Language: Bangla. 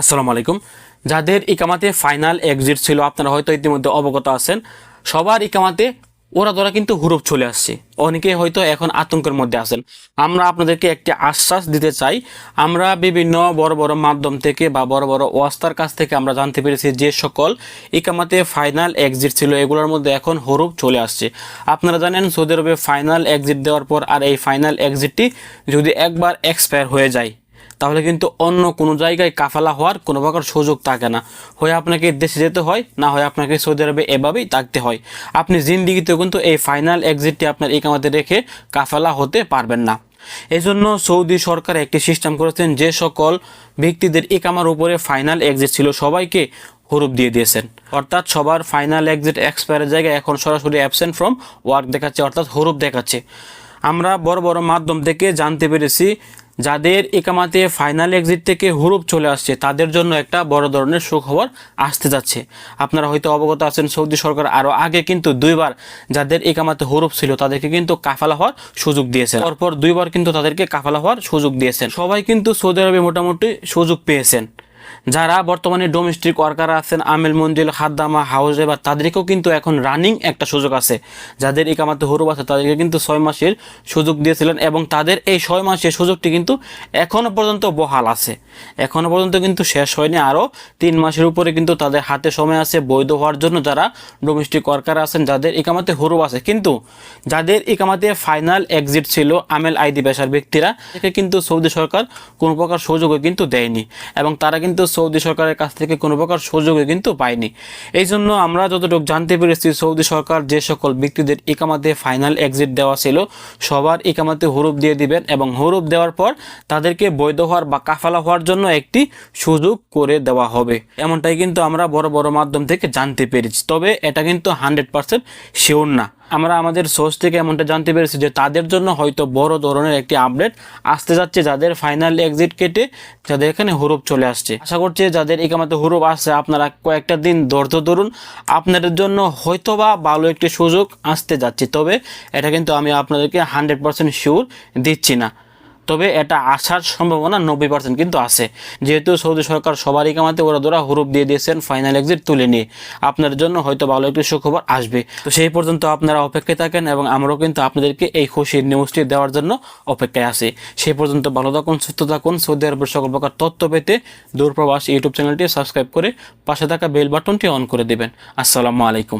আসসালামু আলাইকুম। যাদের ইকামাতে ফাইনাল এক্সিট ছিল, আপনারা হয়তো ইতিমধ্যে অবগত আছেন, সবার ইকামাতে ওরা ধরা কিন্তু হুরুপ চলে আসছে। অনেকে হয়তো এখন আতঙ্কের মধ্যে আছেন। আমরা আপনাদেরকে একটি আশ্বাস দিতে চাই। আমরা বিভিন্ন বড় বড় মাধ্যম থেকে বা বড় বড় ওয়াস্তার কাছ থেকে আমরা জানতে পেরেছি যে সকল ইকামাতে ফাইনাল এক্সিট ছিল, এগুলোর মধ্যে এখন হরুপ চলে আসছে। আপনারা জানেন, সৌদি আরবে ফাইনাল এক্সিট দেওয়ার পর আর এই ফাইনাল এক্সিটটি যদি একবার এক্সপায়ার হয়ে যায় তাহলে কিন্তু অন্য কোনো জায়গায় কাফালা হওয়ার কোনো প্রকার সুযোগ থাকে না। হয় আপনাকে দেশে যেতে হয়, না হয় আপনাকে সৌদি আরবে এভাবেই থাকতে হয়। আপনি জিন্দিগিতেও কিন্তু এই ফাইনাল এক্সিটটি আপনার ইকামাতে রেখে কাফালা হতে পারবেন না। এই জন্য সৌদি সরকার একটি সিস্টেম করেছেন, যে সকল ব্যক্তিদের একামার উপরে ফাইনাল এক্সিট ছিল সবাইকে হরুপ দিয়ে দিয়েছেন। অর্থাৎ সবার ফাইনাল এক্সিট এক্সপায়ারের জায়গায় এখন সরাসরি অ্যাবসেন্ট ফ্রম ওয়ার্ক দেখাচ্ছে, অর্থাৎ হরুপ দেখাচ্ছে। আমরা বড় বড় মাধ্যম থেকে জানতে পেরেছি যাদের একামাতে ফাইনাল এক্সিট থেকে হুরুপ চলে আসছে, তাদের জন্য একটা বড় ধরনের সুখবর আসতে যাচ্ছে। আপনারা হয়তো অবগত আছেন, সৌদি সরকার আরও আগে কিন্তু দুইবার যাদের একামাতে হুরুপ ছিল, তাদেরকে কিন্তু কাফালা হওয়ার সুযোগ দিয়েছেন। পরপর দুইবার কিন্তু তাদেরকে কাফালা হওয়ার সুযোগ দিয়েছেন। সবাই কিন্তু সৌদি আরবে মোটামুটি সুযোগ পেয়েছেন। যারা বর্তমানে ডোমেস্টিক ওয়ার্কার আছেন, আমেল মন্দির হাদ্দামা হাউজে বা তাদেরকেও কিন্তু এখন রানিং একটা সুযোগ আছে। যাদের ইকামাতে হরুব আছে, তাদেরকে কিন্তু ছয় মাসের সুযোগ দিয়েছিলেন এবং তাদের এই ছয় মাসের সুযোগটি কিন্তু এখনও পর্যন্ত বহাল আছে। এখনও পর্যন্ত কিন্তু শেষ হয়নি। আরও তিন মাসের উপরে কিন্তু তাদের হাতে সময় আছে বৈধ হওয়ার জন্য যারা ডোমেস্টিক ওয়ার্কার আছেন, যাদের ইকামাতে হরুব আছে। কিন্তু যাদের ইকামাতে ফাইনাল এক্সিট ছিল আমেল আইডি পেশার ব্যক্তিরা কিন্তু সৌদি সরকার কোনো প্রকার সুযোগও কিন্তু দেয়নি। এবং তারা কিন্তু সৌদি সরকারের কাছ থেকে কোনো প্রকার সুযোগও কিন্তু পায়নি। এই জন্য আমরা যতটুকু জানতে পেরেছি, সৌদি সরকার যে সকল ব্যক্তিদের ইকামাতে ফাইনাল এক্সিট দেওয়া ছিল, সবার ইকামাতে হরুপ দিয়ে দিবেন এবং হরুপ দেওয়ার পর তাদেরকে বৈধ হওয়ার বা কাফালা হওয়ার জন্য একটি সুযোগ করে দেওয়া হবে। এমনটাই কিন্তু আমরা বড় বড় মাধ্যম থেকে জানতে পেরেছি। তবে এটা কিন্তু হান্ড্রেড পার্সেন্ট শিওর না। আমরা আমাদের সোর্স থেকে এমনটা জানতে পেরেছি যে তাদের জন্য হয়তো বড় ধরনের একটি আপডেট আসতে যাচ্ছে যাদের ফাইনাল এক্সিট কেটে যাদের এখানে হুরুপ চলে আসছে। আশা করছি যাদের একামাতে হুরুপ আসছে, আপনারা কয়েকটা দিন ধৈর্য ধরুন। আপনাদের জন্য হয়তো বা ভালো একটি সুযোগ আসতে যাচ্ছে, তবে এটা কিন্তু আমি আপনাদেরকে হান্ড্রেড পারসেন্ট শিওর দিচ্ছি না। তবে এটা আসার সম্ভাবনা নব্বই পার্সেন্ট কিন্তু আছে। যেহেতু সৌদি সরকার সবারই কামাতে ওরা ধরা হুরুপ দিয়ে দিয়েছেন ফাইনাল এক্সিট তুলে নিয়ে। আপনার জন্য হয়তো ভালো একটি সুখবর আসবে। তো সেই পর্যন্ত আপনারা অপেক্ষায় থাকেন এবং আমরাও কিন্তু আপনাদেরকে এই খুশির নিউজটি দেওয়ার জন্য অপেক্ষায় আছি। সেই পর্যন্ত ভালো থাকুন, সুস্থ থাকুন। সৌদি আরবের সকল প্রকার তথ্য পেতে দূরপ্রবাস ইউটিউব চ্যানেলটি সাবস্ক্রাইব করে পাশে থাকা বেল বাটনটি অন করে দেবেন। আসসালামু আলাইকুম।